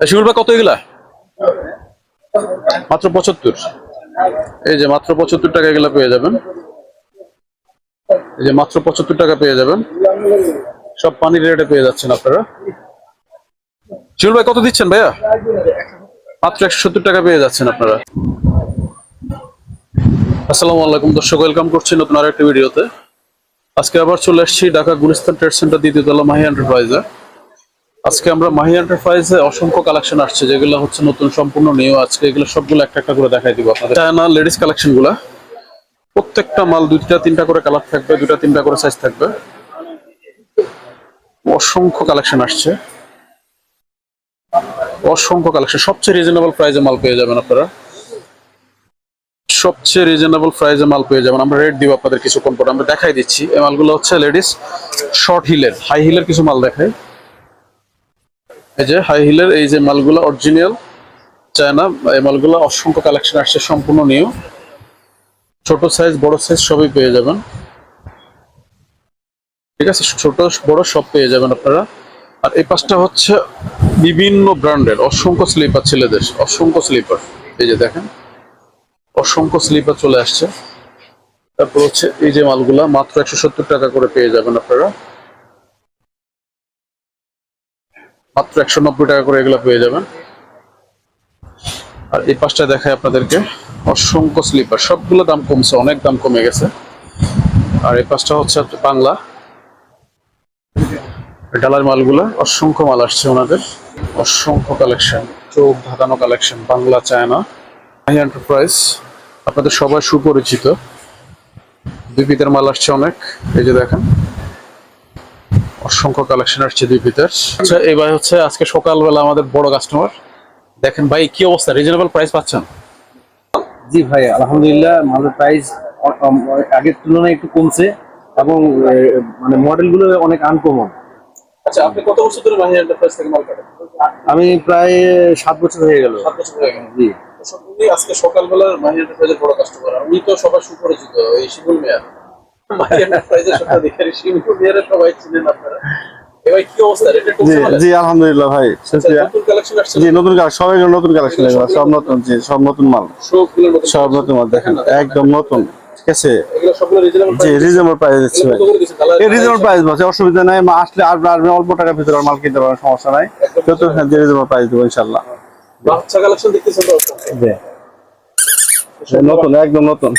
ভাই কত এগুলা? মাত্র পঁচাত্তর। এই যে মাত্র পঁচাত্তর টাকা এগুলা পেয়ে যাবেন। এই যে মাত্র পঁচাত্তর টাকা পেয়ে যাবেন। সব পানির রেটে পেয়ে যাচ্ছেন আপনারা। শিমুল ভাই কত দিচ্ছেন ভাইয়া? মাত্র একশো সত্তর টাকা পেয়ে যাচ্ছেন আপনারা। আসসালামু আলাইকুম দর্শক ওয়েলকাম করছি নতুন আরেকটি ভিডিওতে আজকে আবার চলে আসছি ঢাকা গুলিস্তান ট্রেড সেন্টার দ্বিতীয়তলা মাহি এন্টারপ্রাইজে আজকে আমরা মাহি এন্টারপ্রাইজে অসংখ্য কালেকশন আসছে, যেগুলো হচ্ছে নতুন, সম্পূর্ণ নিউ আজকে এগুলো সবগুলো একটা একটা করে দেখাই দিব আপনাদের। চায়না লেডিস কালেকশনগুলা। প্রত্যেকটা মাল দুইটা, তিনটা করে কালার থাকবে, দুইটা, তিনটা করে সাইজ থাকবে। অসংখ্য কালেকশন আসছে। অসংখ্য কালেকশন সবচেয়ে রিজনেবল প্রাইসে মাল পেয়ে যাবেন আপনারা। সবচেয়ে রিজনেবল প্রাইসে মাল পেয়ে যাবেন। আমরা রেট দিব আপনাদের কিছুক্ষণ পর। আমরা দেখাই দিচ্ছি। এই মালগুলো হচ্ছে লেডিস শর্ট হিলের হাই হিলের কিছু মাল দেখাই। এই যে হাই হিলের এই যে মালগুলো অরিজিনাল চায়না, এই মালগুলো অসংখ্য কালেকশন আসছে, সম্পূর্ণ নিউ ছোট সাইজ বড় সাইজ সবই পেয়ে যাবেন। ঠিক আছে, ছোট, বড় সব পেয়ে যাবেন আপনারা। আর এই পাশটা হচ্ছে বিভিন্ন ব্র্যান্ডের, অসংখ্য স্লিপার ছেলেদের, অসংখ্য স্লিপার এই যে দেখেন, অসংখ্য স্লিপার চলে আসছে। তারপর হচ্ছে এই যে মালগুলা, মাত্র একশো সত্তর টাকা করে পেয়ে যাবেন আপনারা। মাত্র একশো নব্বই টাকা করে এগুলো পেয়ে যাবেন। আর এই পাশটা দেখায় আপনাদেরকে অসংখ্য স্লিপার সবগুলো দাম কমছে, অনেক দাম কমে গেছে। আর এই পাশটা হচ্ছে বাংলা। ডালার মালগুলো, অসংখ্য মাল আসছে ওনাদের। অসংখ্য কালেকশন চোখ ধাঁধানো collection Bangla, China. Mahi enterprise আপনাদের সবাই সুপরিচিত। দুই পিতের মাল আসছে অনেক। এই যে দেখেন। অসংখ্য কালেকশন আসছে দুই পিতের আচ্ছা এবার হচ্ছে আজকে সকালবেলা আমাদের বড় কাস্টমার দেখেন ভাই কি অবস্থা? রিজনেবল প্রাইস পাচ্ছেন? জি ভাই আলহামদুলিল্লাহ মালের প্রাইস আগের তুলনায় একটু কমছে এবং মানে মডেলগুলো অনেক আনকমন আচ্ছা আপনি কত বছর ধরে মাহি এন্টারপ্রাইজ থেকে মাল কাটেন? আমি প্রায় সাত বছর হয়ে গেল। সাত বছর হয়ে গেল। জি। আজকে সকালবেলা মাহি এন্টারপ্রাইজের বড় কাস্টমার আমি তো সবাই সুপরিচিত এই শিমুল মেয়ার জি কমছে জি আলহামদুলিল্লাহ ভাই শুক্রিয়া নতুন কালেকশন আসছে জি নতুন সবাই নতুন কালেকশন সব নতুন জি সব নতুন মাল। সব নতুন মাল দেখেন একদম নতুন ঠিক আছে? এগুলো সবগুলো রিজনেবল জি রিজনেবল প্রাইস দিচ্ছি ভাই। কত করে দিছে কালার এই রিজনেবল প্রাইস বলছে অসুবিধা নাই আসলে আর অল্প টাকার ভিতরে মাল কিনতে পারবেন সমস্যা নাই। যত হ্যাঁ রিজনেবল প্রাইস দেবো ইনশাল্লাহ বাচ্চা কালেকশন দেখতেছেন তো? জি। নতুন একদম নতুন।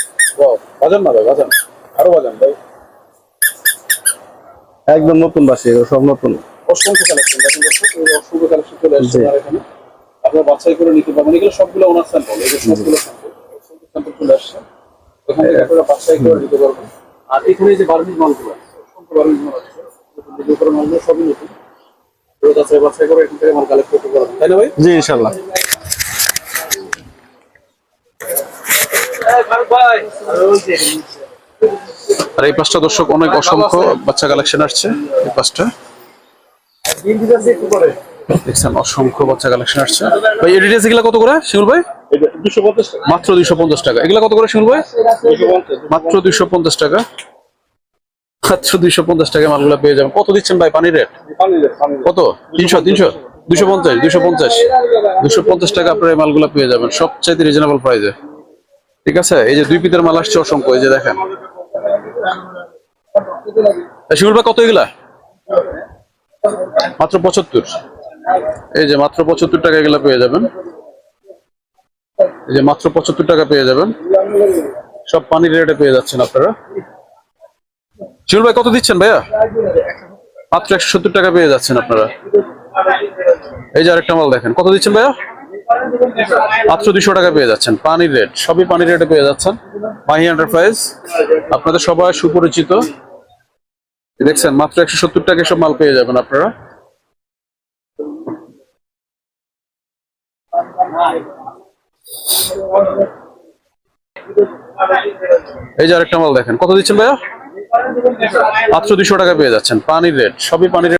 না ভাই আরও বাজান ভাই। একদম নতুন বাসি সব নতুন। অসংখ্য কালেকশন দেখেন দর্শক এই অসংখ্য কালেকশন চলে আসছে আমার এখানে। আপনারা বাছাই করে নিতে পারবেন। এগুলো সবগুলো ওনার স্যাম্পল এই যে সবগুলো স্যাম্পল স্যাম্পল চলে আসছে। এখান থেকে আপনারা বাছাই করে নিতে পারবেন। আর এখানে যে বার্মিজ মালগুলো অসংখ্য বার্মিজ মাল আছে। মালগুলো সবই নতুন। বাছাই করে এখান থেকে মাল কালেক্ট করতে পারবেন। তাই না ভাই? জি ইনশাল্লাহ আর এই পাঁচটা দর্শক অনেক অসংখ্য বাচ্চা কালেকশন আসছে এই পাঁচটা। দেখছেন অসংখ্য বাচ্চা কালেকশন আসছে। ভাই এডিডিএস এগুলা কত করে শিমুল ভাই? মাত্র দুইশো পঞ্চাশ টাকা। এগুলা কত করে শিমুল ভাই? মাত্র দুইশো পঞ্চাশ টাকা। মাত্র দুইশো পঞ্চাশ টাকা মালগুলো পেয়ে যাবেন। কত দিচ্ছেন ভাই পানির রেট কত? তিনশো তিনশো? দুশো পঞ্চাশ দুশো পঞ্চাশ। দুশো পঞ্চাশ টাকা আপনার এই মালগুলো পেয়ে যাবেন সবচাইতে রিজনেবল প্রাইসে ঠিক আছে? এই যে দুই পিতের মাল আসছে অসংখ্য এই যে দেখেন। শিমুল ভাই কত এগুলা? মাত্র পঁচাত্তর। এই যে মাত্র পঁচাত্তর টাকা এগুলা পেয়ে যাবেন। এই যে মাত্র পঁচাত্তর টাকা পেয়ে যাবেন। সব পানির রেটে পেয়ে যাচ্ছেন আপনারা। শিমুল ভাই কত দিচ্ছেন ভাইয়া? মাত্র একশো সত্তর টাকা পেয়ে যাচ্ছেন আপনারা। এই যে আরেকটা মাল দেখেন। কত দিচ্ছেন ভাইয়া? মাত্র দুশো টাকা পেয়ে যাচ্ছেন। পানির রেট সবই পানির রেটে পেয়ে যাচ্ছেন। মাহি এন্টারপ্রাইজ আপনাদের সবাই সুপরিচিত। দেখছেন, মাত্র একশো সত্তর টাকা সব মাল পেয়ে যাবেন আপনারা। এই যে আরেকটা মাল দেখেন। কত দিচ্ছেন ভাইয়া? মাত্র দুশো টাকা পেয়ে যাচ্ছেন। পানির রেট সবই পানির